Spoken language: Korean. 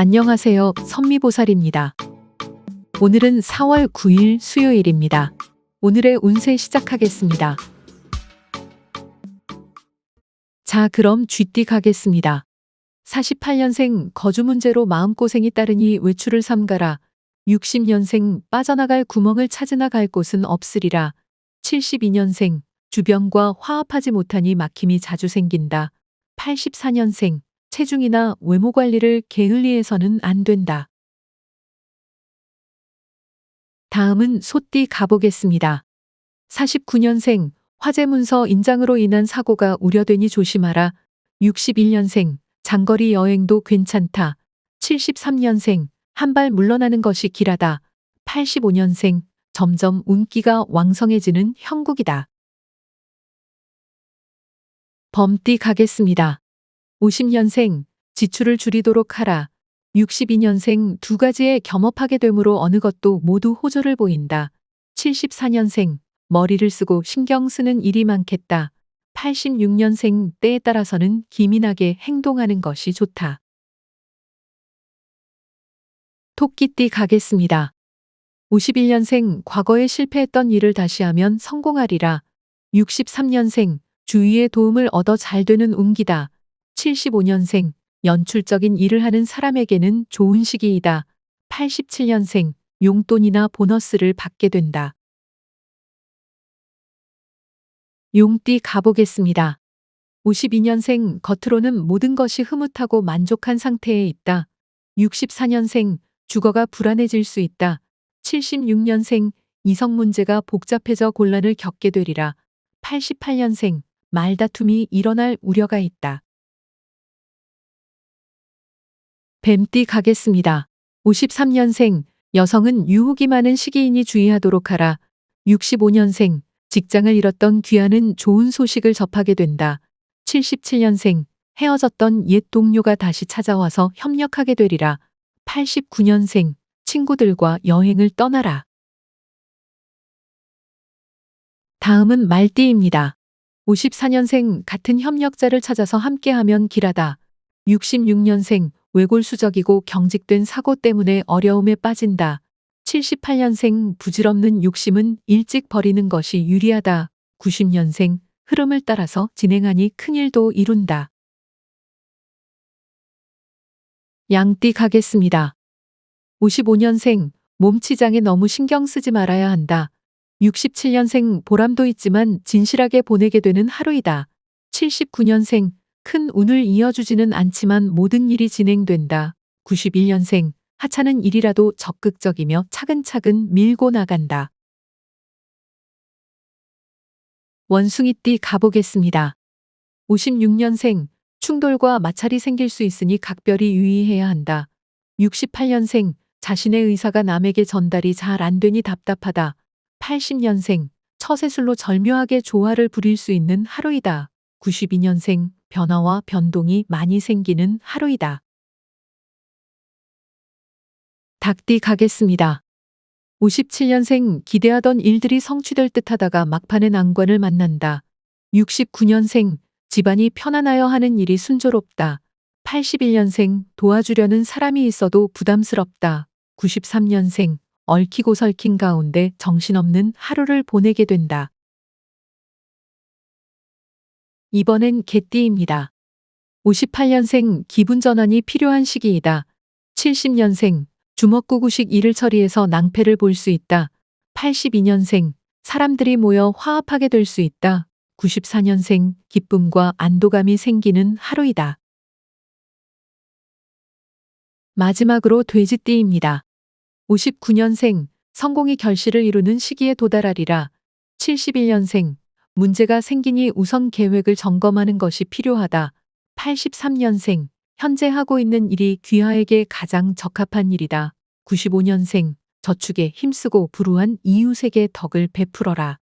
안녕하세요. 선미보살입니다. 오늘은 4월 9일 수요일입니다. 오늘의 운세 시작하겠습니다. 자, 그럼 쥐띠 가겠습니다. 48년생 거주 문제로 마음고생이 따르니 외출을 삼가라. 60년생 빠져나갈 구멍을 찾으나 갈 곳은 없으리라. 72년생 주변과 화합하지 못하니 막힘이 자주 생긴다. 84년생 체중이나 외모 관리를 게을리해서는 안 된다. 다음은 소띠 가보겠습니다. 49년생 화재 문서 인장으로 인한 사고가 우려되니 조심하라. 61년생 장거리 여행도 괜찮다. 73년생 한 발 물러나는 것이 길하다. 85년생 점점 운기가 왕성해지는 형국이다. 범띠 가겠습니다. 50년생 지출을 줄이도록 하라. 62년생 두 가지에 겸업하게 되므로 어느 것도 모두 호조를 보인다. 74년생 머리를 쓰고 신경 쓰는 일이 많겠다. 86년생 때에 따라서는 기민하게 행동하는 것이 좋다. 토끼띠 가겠습니다. 51년생 과거에 실패했던 일을 다시 하면 성공하리라. 63년생 주위의 도움을 얻어 잘 되는 운기다. 75년생 연출적인 일을 하는 사람에게는 좋은 시기이다. 87년생 용돈이나 보너스를 받게 된다. 용띠 가보겠습니다. 52년생 겉으로는 모든 것이 흐뭇하고 만족한 상태에 있다. 64년생 주거가 불안해질 수 있다. 76년생 이성 문제가 복잡해져 곤란을 겪게 되리라. 88년생 말다툼이 일어날 우려가 있다. 뱀띠 가겠습니다. 53년생 여성은 유혹이 많은 시기이니 주의하도록 하라. 65년생 직장을 잃었던 귀하는 좋은 소식을 접하게 된다. 77년생 헤어졌던 옛 동료가 다시 찾아와서 협력하게 되리라. 89년생 친구들과 여행을 떠나라. 다음은 말띠입니다. 54년생 같은 협력자를 찾아서 함께하면 길하다. 66년생 외골수적이고 경직된 사고 때문에 어려움에 빠진다. 78년생 부질없는 욕심은 일찍 버리는 것이 유리하다. 90년생 흐름을 따라서 진행하니 큰일도 이룬다. 양띠 가겠습니다. 55년생 몸치장에 너무 신경 쓰지 말아야 한다. 67년생 보람도 있지만 진실하게 보내게 되는 하루이다. 79년생 큰 운을 이어주지는 않지만 모든 일이 진행된다. 91년생 하찮은 일이라도 적극적이며 차근차근 밀고 나간다. 원숭이띠 가보겠습니다. 56년생 충돌과 마찰이 생길 수 있으니 각별히 유의해야 한다. 68년생 자신의 의사가 남에게 전달이 잘 안 되니 답답하다. 80년생 처세술로 절묘하게 조화를 부릴 수 있는 하루이다. 92년생 변화와 변동이 많이 생기는 하루이다. 닭띠 가겠습니다. 57년생 기대하던 일들이 성취될 듯 하다가 막판에 난관을 만난다. 69년생 집안이 편안하여 하는 일이 순조롭다. 81년생 도와주려는 사람이 있어도 부담스럽다. 93년생 얽히고 설킨 가운데 정신없는 하루를 보내게 된다. 이번엔 개띠입니다. 58년생 기분 전환이 필요한 시기이다. 70년생 주먹구구식 일을 처리해서 낭패를 볼 수 있다. 82년생 사람들이 모여 화합하게 될 수 있다. 94년생 기쁨과 안도감이 생기는 하루이다. 마지막으로 돼지띠입니다. 59년생 성공이 결실을 이루는 시기에 도달하리라. 71년생 문제가 생기니 우선 계획을 점검하는 것이 필요하다. 83년생 현재 하고 있는 일이 귀하에게 가장 적합한 일이다. 95년생 저축에 힘쓰고 불우한 이웃에게 덕을 베풀어라.